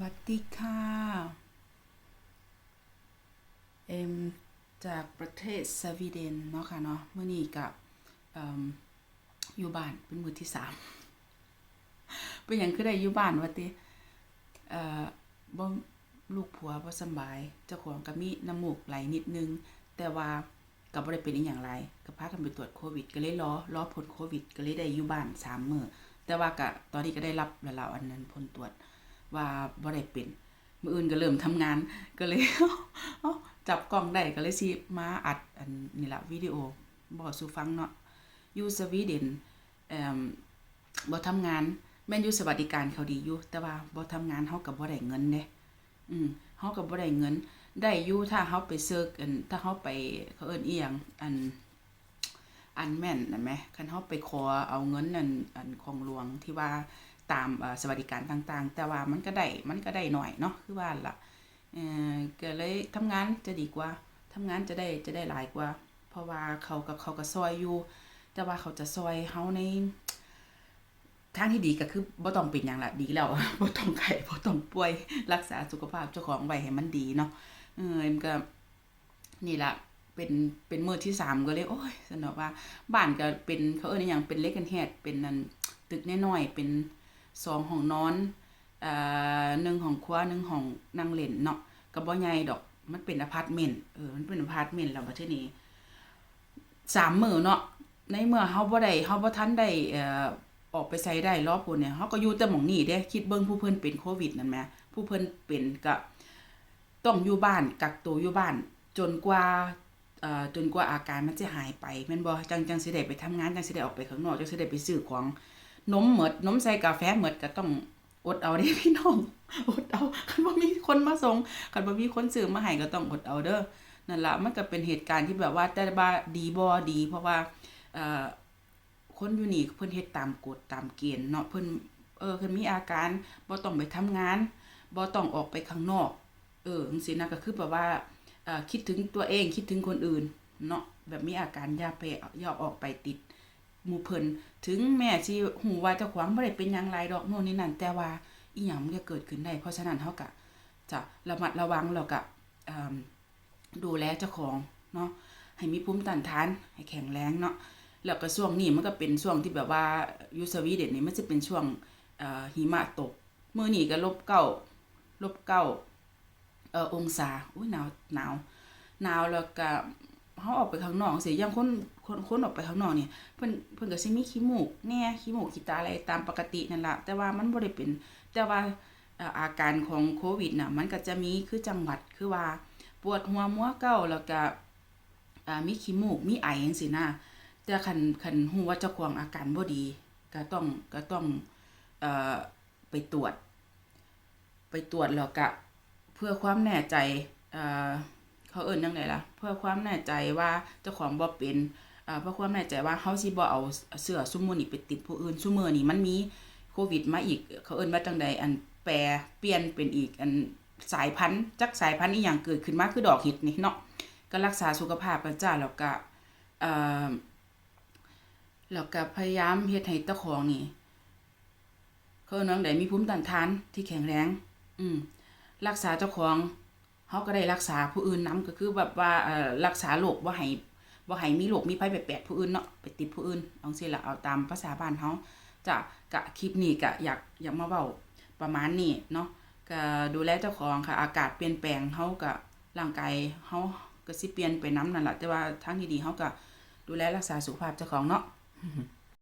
วัสดีค่ะ เอ็มจากประเทศสวีเดนเนาะค่ะเนาะเมื่อนี้กับออยู่บ้านเป็นมือที่สามเป็นอย่างคือได้อยู่บ้านวะติเอ่อบ่ลูกผัวบ่สบายเจ้าของก็มีน้ำมูกไหลนิดนึง แต่ว่าก็บ่ได้เป็นอีหยังไรก็พากันไปตรวจโควิด ก็เลยรอรอผลโควิด ก็เลยได้อยู่บ้านสามมื้อแต่ว่าก็ตอนนี้ก็ได้รับแล้วอันนั้นผลตรวจ ว่าบ่ได้เป็นมื้ออื่นก็เริ่มทำงานก็เลยจับกล้องได้ก็เลยสิมาอัดอันนี่ละวิดีโอบอกสู่ฟังเนาะอยู่สวีเดนเอ่อบ่ทำงานแม่นอยู่สวัสดิการเขาดีอยู่แต่ว่าบ่ทำงานเฮาก็บ่ได้เงินเด้อืมเฮาก็บ่ได้เงิน ได้อยู่ถ้าเฮาไปเซิร์ชอันถ้าเฮาไปเขาเอิ้นอีหยังอันอันแม่นนะแหมคันเฮาไปขอเอาเงินนั่นอันของหลวงที่ว่า ตามสวัสดิการต่างๆ แต่ว่ามันก็ได้มันก็ได้หน่อยเนาะคือว่าละเออก็เลยทำงานจะดีกว่าทำงานจะได้จะได้หลายกว่า เพราะว่าเขากับเขาก็ซอยอยู่ แต่ว่าเขาจะซอยเฮาในทางที่ดีก็คือบ่ต้องเป็นหยังละดีแล้วบ่ต้องไข้บ่ต้องป่วยรักษาสุขภาพเจ้าของไว้ให้มันดีเนาะเออมันก็นี่ละเป็นเป็นมือที่สามก็เลยโอ้ยสนอว่าบ้านก็เป็นเขาเอิ้นอหยังเป็นเล็กกันแฮดเป็นนั่นตึกน้อยๆเป็น สองห้องนอนอ่อหนึ่งห้องครัวหนึ่งห้องนั่งเล่นเนาะก็บ่ใหญ่ดอกมันเป็นอพาร์ตเมนต์เออมันเป็นอพาร์ตเมนต์แล้วบัดทีนี้สามหมื้อเนาะในเมื่อเฮาบ่ได้เฮาบ่ทันได้เอ่อออกไปไสได้รอบพุ่นเนี่ยเฮาก็อยู่แต่หม้องนี้เด้คิดเบิ่งผู้เพิ่นเป็นโควิดนั่นแหมผู้เพิ่นเป็นก็ต้องอยู่บ้านกักตัวอยู่บ้าน จนกว่าเอ่อจนกว่าอาการมันจะหายไปแม่นบ่จังจังสิได้ไปทำงานจังสิได้ออกไปข้างนอกจังสิได้ไปซื้อของ นมหมดนมใส่กาแฟหมดก็ต้องอดเอาเด้พี่น้องอดเอาคันบ่มีคนมาส่งคันบ่มีคนซื้อมาให้ก็ต้องอดเอาเด้อนั่นละมันก็เป็นเหตุการณ์ที่แบบว่าแต่ว่าดีบ่ดี เพราะว่าเอ่อคนอยู่นี่เพิ่นเฮ็ดตามกฎตามเกณฑ์เนาะเพิ่นเออเพิ่นมีอาการบ่ต้องไปทำงานบ่ต้องออกไปข้างนอก เออจังซี่นะก็คือแบบว่าเอ่อคิดถึงตัวเองคิดถึงคนอื่นเนาะแบบมีอาการอย่าไปอย่าออกไปติด หมู่เพิ่นถึงแม้สิฮู้ว่าเจ้าของบ่ได้เป็นหยังหลายดอกโน่นนี่นั่นแต่ว่าอีหยังมันก็เกิดขึ้นได้ เพราะฉะนั้นเฮาก็จะระมัดระวังแล้วก็ดูแลเจ้าของเนาะให้มีภูมิต้านทาน ให้แข็งแรงเนาะแล้วก็ช่วงนี้มันก็เป็นช่วงที่แบบว่ายูสวีเดนนี่มันจะเป็นช่วงเอ่อหิมะตกมื้อนี้ก็ลบเก้าลบเก้าเอ่อองศาอุ้ยหนาวหนาวหนาวแล้วก็ เฮาออกไปข้างนอกสิอย่างคนคนคนออกไปข้างนอกเนี่ยเพิ่นเพิ่นก็สิมีขี้มูกแน่ขี้มูกขี้ตาอะไรตามปกตินั่นแหละแต่ว่ามันบ่ได้เป็น แต่ว่าอาการของโควิดน่ะมันก็จะมีคือจังหวัดคือว่า ปวดหัวมัวเก้าแล้วก็มีขี้มูกมีไอจังซี่นะแต่คันคันฮู้ว่าเจ้าของอาการบ่ดี ก็ต้องก็ต้องเอ่อไปตรวจ ไปตรวจแล้วก็เพื่อความแน่ใจเอ่อ เขาเอิ้นจังไดล่ะ เพื่อความแน่ใจว่าเจ้าของบ่เป็นอ่าเพื่อความแน่ใจว่าเฮาสิบ่เอาเสื้อซุมมือนี้ไปติดผู้อื่นซุมื้อนี้มันมีโควิดมาอีก เขาเอิ้นว่าจังใดอันแปรเปลี่ยนเป็นอีกอันสายพันธุ์จักสายพันธุ์อีหยังเกิดขึ้นมาคือดอกเห็ดนี่เนาะก็รักษาสุขภาพกันจ้าแล้วก็เอ่อแล้วก็พยายามเฮ็ดให้เจ้าของนี่เขาเอิ้นยังใดมีภูมิต้านทานที่แข็งแรง อืมรักษาเจ้าของ เขาก็ได้รักษาผู้อื่นนํก็คือแบบว่ารักษาโรคบ่ให้บ่ให้มีโรคมีภัยไปแปดผู้อื่นเนาะไปติดผู้อื่นเอาจังซี่ล่ะเอาตามภาษาบ้านเฮาจะกะคลิปนี้ก็อยากอยากมาเว้าประมาณนี้เนาะก็ดูแลเจ้าของค่ะ อากาศเปลี่ยนแปลงเฮาก็ร่างกายเฮาก็สิเปลี่ยนไปนํนั่นแหละแต่ว่าทางที่ดีเฮาก็ดูแลรักษาสุขภาพเจ้าของเนาะ